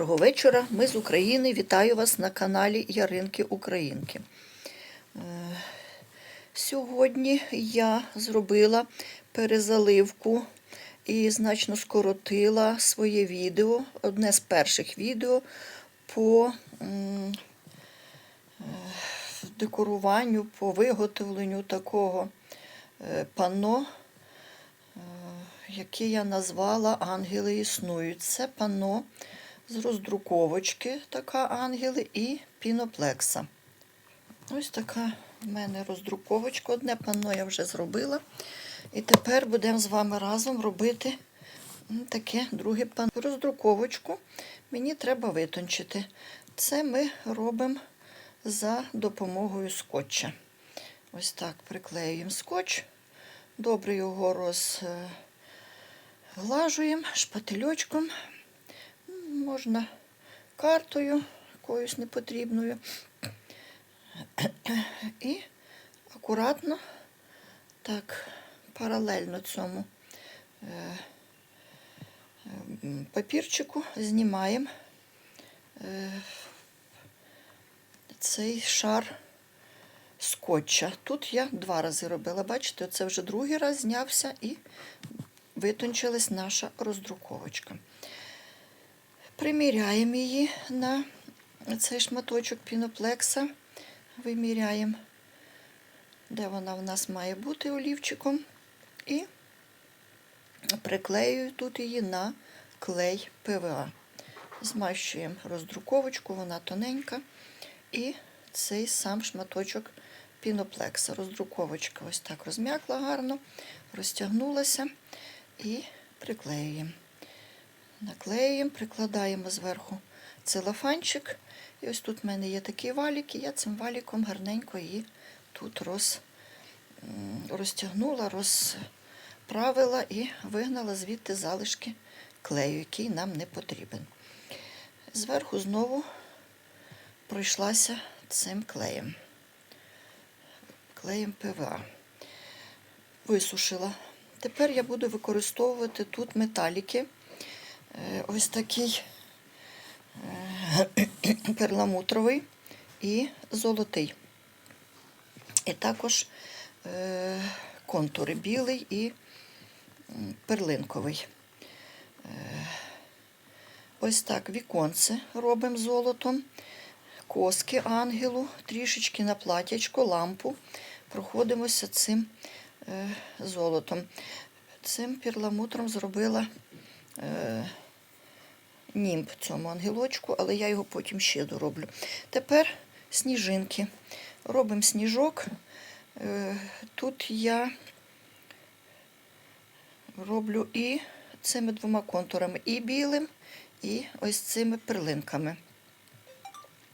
Доброго вечора. Ми з України. Вітаю вас на каналі Яринки Українки. Е, Сьогодні я зробила перезаливку і значно скоротила своє відео, одне з перших відео по е, декоруванню, по виготовленню такого е, панно яке я назвала Ангели існують. Це панно з роздруковочки, така ангели, і піноплекса. Ось така в мене роздруковочка. Одне панно я вже зробила. І тепер будемо з вами разом робити таке друге панно. Роздруковочку мені треба витончити. Це ми робимо за допомогою скотча. Ось так приклеюємо скотч. Добре його розглажуємо шпательочком. Можна картою якоюсь непотрібною. І акуратно, так, паралельно цьому е, папірчику знімаємо е, цей шар скотча. Тут я два рази робила. Бачите, це вже другий раз знявся і витончилась наша роздруковочка. Приміряємо її на цей шматочок піноплекса. Виміряємо, де вона в нас має бути олівчиком. І приклеюю тут її на клей ПВА. Змащуємо роздруковочку, вона тоненька. І цей сам шматочок піноплекса. Роздруковочка ось так розм'якла гарно, розтягнулася і приклеюємо. Наклеюємо, прикладаємо зверху целофанчик. І ось тут в мене є такий валік, і я цим валіком гарненько її тут роз, розтягнула, розправила і вигнала звідти залишки клею, який нам не потрібен. Зверху знову пройшлася цим клеєм. Клеєм ПВА. Висушила. Тепер я буду використовувати тут металіки. Е, Ось такий е, перламутровий і золотий. І також е, контури білий і перлинковий. Ось так віконце робимо золотом, коски ангелу, трішечки на платячко, лампу. Проходимося цим золотом. Цим перламутром зробила німб цьому ангелочку, але я його потім ще дороблю. Тепер сніжинки. Робимо сніжок. Е, тут я роблю і цими двома контурами, і білим, і ось цими перлинками.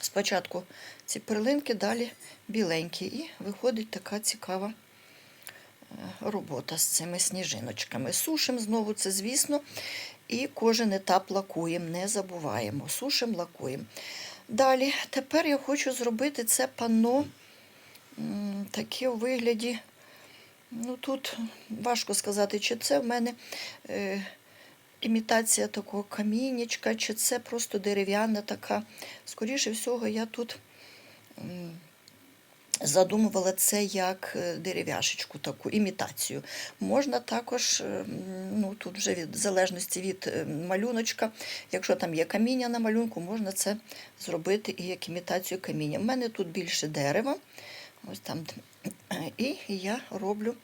Спочатку ці перлинки, далі біленькі. І виходить така цікава робота з цими сніжиночками. Сушимо знову це, звісно, і кожен етап лакуємо, не забуваємо. Сушимо, лакуємо. Далі, тепер я хочу зробити це панно таке у вигляді. Ну, тут важко сказати, чи це в мене е, імітація такого камінечка, чи це просто дерев'яна така. Скоріше всього, я тут задумувала це як е, дерев'яшечку, таку імітацію. Можна також, е, ну тут вже від в залежності від е, малюночка, якщо там є каміння на малюнку, можна це зробити і як імітацію каміння. У мене тут більше дерева. Ось там. І я роблю,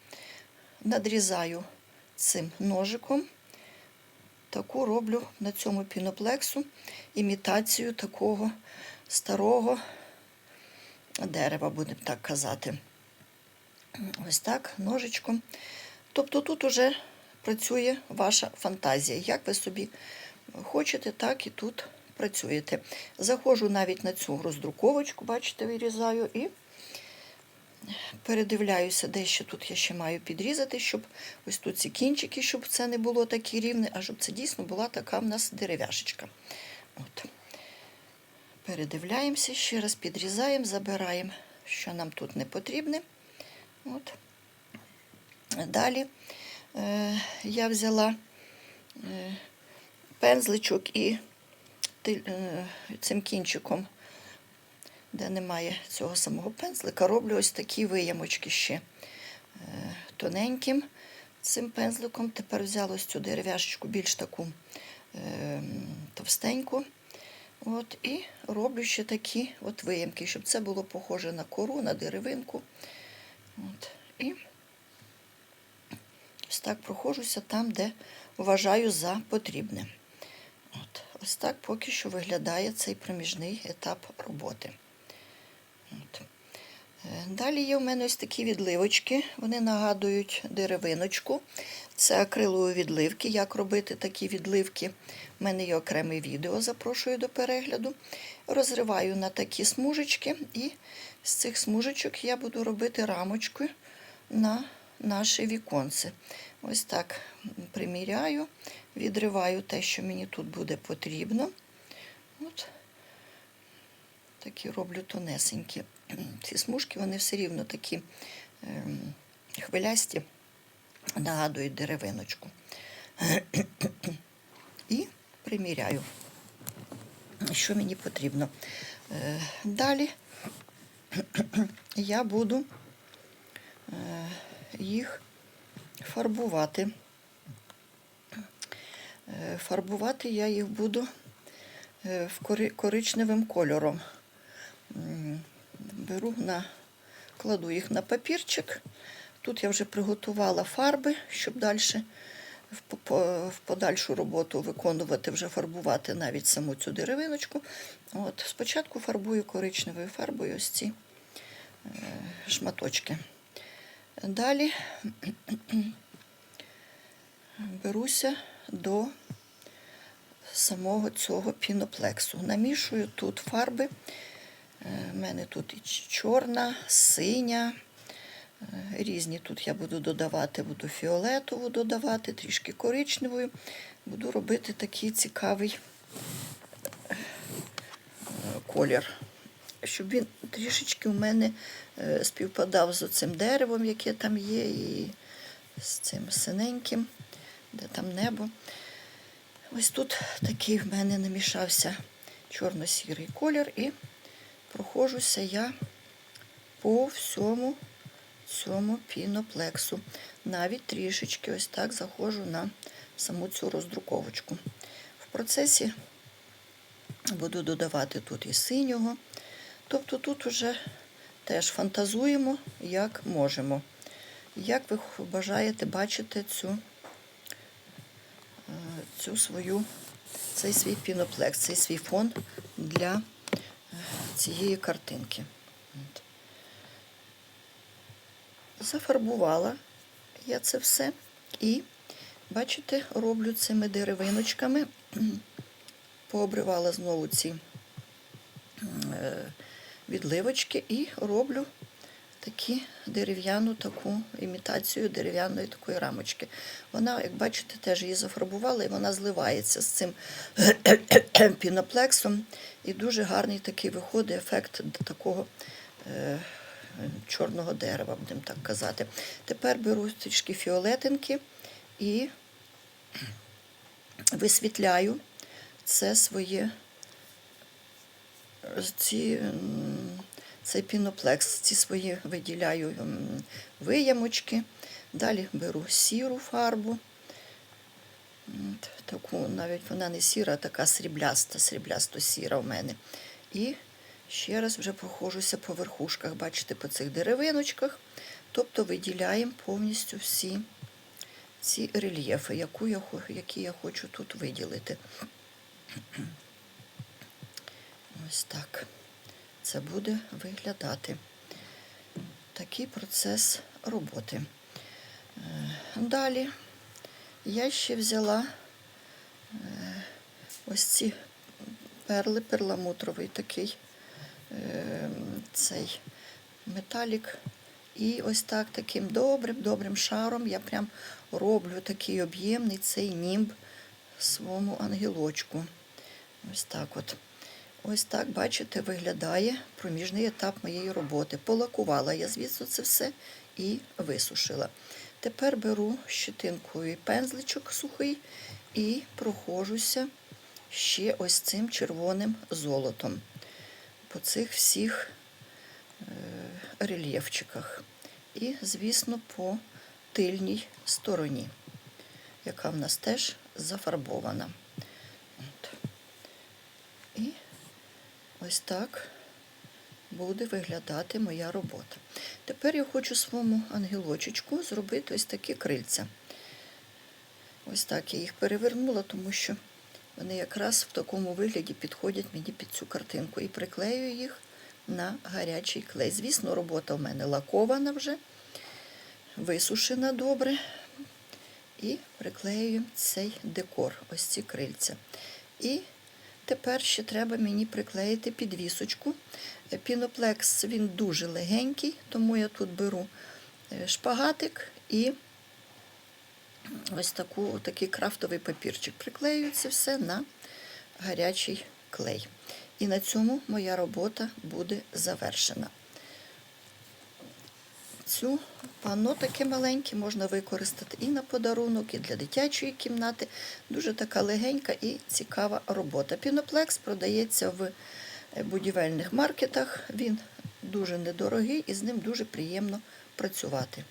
надрізаю цим ножиком. Таку роблю на цьому піноплексу імітацію такого старого дерева, будемо так казати. Ось так, ножичком. Тобто тут уже працює ваша фантазія. Як ви собі хочете, так і тут працюєте. Заходжу навіть на цю роздруковочку, бачите, вирізаю і передивляюся, де ще тут я ще маю підрізати, щоб ось тут ці кінчики, щоб це не було таке рівне, а щоб це дійсно була така в нас дерев'яшечка. От. Передивляємося, ще раз підрізаємо, забираємо, що нам тут не потрібне. От. Далі е, я взяла е, пензличок і е, цим кінчиком, де немає цього самого пензлика, роблю ось такі виямочки ще е, тоненьким цим пензликом. Тепер взяла ось цю дерев'яшечку більш таку е, товстеньку. От, і роблю ще такі от виямки, щоб це було похоже на кору, на деревинку. От, і ось так проходжуся там, де вважаю за потрібне. От, ось так поки що виглядає цей проміжний етап роботи. От. Е, Далі є у мене ось такі відливочки. Вони нагадують деревиночку. Це акрилові відливки. Як робити такі відливки? У мене є окреме відео, запрошую до перегляду. Розриваю на такі смужечки, і з цих смужечок я буду робити рамочку на наше віконце. Ось так приміряю, відриваю те, що мені тут буде потрібно. От такі роблю тонесенькі. Ці смужки, вони все рівно такі ем, хвилясті, нагадують деревиночку. І приміряю, що мені потрібно. Е, Далі я буду е, їх фарбувати. Е, Фарбувати я їх буду в коричневим кольором. Беру на, кладу їх на папірчик. Тут я вже приготувала фарби, щоб далі в, по- по- в подальшу роботу виконувати, вже фарбувати навіть саму цю деревиночку. От, спочатку фарбую коричневою фарбою ось ці е, шматочки. Далі беруся до самого цього піноплексу. Намішую тут фарби. У мене тут і чорна, синя. Е, Різні тут я буду додавати, буду фіолетову додавати, трішки коричневою. Буду робити такий цікавий е, колір, щоб він трішечки у мене е, співпадав з цим деревом, яке там є, і з цим синеньким, де там небо. Ось тут такий в мене намішався чорно-сірий колір, і проходжуся я по всьому цьому піноплексу. Навіть трішечки ось так заходжу на саму цю роздруковочку. В процесі буду додавати тут і синього. Тобто тут уже теж фантазуємо, як можемо. Як ви бажаєте бачити цю, е, цю свою, цей свій піноплекс, цей свій фон для е, цієї картинки. Зафарбувала я це все і, бачите, роблю цими деревиночками, пообривала знову ці е, відливочки і роблю такі дерев'яну таку імітацію дерев'яної такої рамочки. Вона, як бачите, теж її зафарбувала, і вона зливається з цим піноплексом. І дуже гарний такий виходить ефект такого е, чорного дерева, будемо так казати. Тепер беру трішки фіолетинки і висвітляю це своє ці, цей піноплекс, ці свої виділяю виямочки. Далі беру сіру фарбу. Таку, навіть вона не сіра, а така срібляста, сріблясто-сіра в мене. І ще раз вже проходжуся по верхушках, бачите, по цих деревиночках. Тобто виділяємо повністю всі ці рельєфи, яку я, які я хочу тут виділити. Ось так це буде виглядати. Такий процес роботи. Е, Далі я ще взяла е, ось ці перли, перламутровий такий цей металік. І ось так таким добрим, добрим шаром я прям роблю такий об'ємний цей німб своєму ангелочку. Ось так от. Ось так, бачите, виглядає проміжний етап моєї роботи. Полакувала я, звісно, це все і висушила. Тепер беру щетинкою пензличок сухий і проходжуся ще ось цим червоним золотом по цих всіх е, рельєфчиках. І, звісно, по тильній стороні, яка в нас теж зафарбована. От. І ось так буде виглядати моя робота. Тепер я хочу своєму ангелочечку зробити ось такі крильця. Ось так я їх перевернула, тому що вони якраз в такому вигляді підходять мені під цю картинку. І приклею їх на гарячий клей. Звісно, робота в мене лакована вже, висушена добре. І приклею цей декор, ось ці крильця. І тепер ще треба мені приклеїти підвісочку. Піноплекс він дуже легенький, тому я тут беру е, шпагатик і ось таку, такий крафтовий папірчик. Приклею це все на гарячий клей. І на цьому моя робота буде завершена. Цю панно таке маленьке можна використати і на подарунок, і для дитячої кімнати. Дуже така легенька і цікава робота. Піноплекс продається в е, будівельних маркетах. Він дуже недорогий і з ним дуже приємно працювати.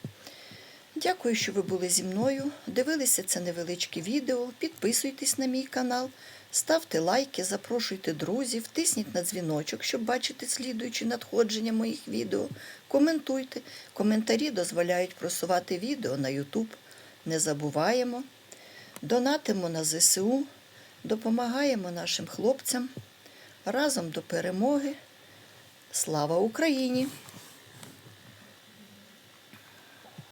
Дякую, що ви були зі мною. Дивилися це невеличке відео. Підписуйтесь на мій канал, ставте лайки, запрошуйте друзів, тисніть на дзвіночок, щоб бачити слідуючі надходження моїх відео. Коментуйте. Коментарі дозволяють просувати відео на YouTube. Не забуваємо. Донатимо на ЗСУ, допомагаємо нашим хлопцям. Разом до перемоги. Слава Україні!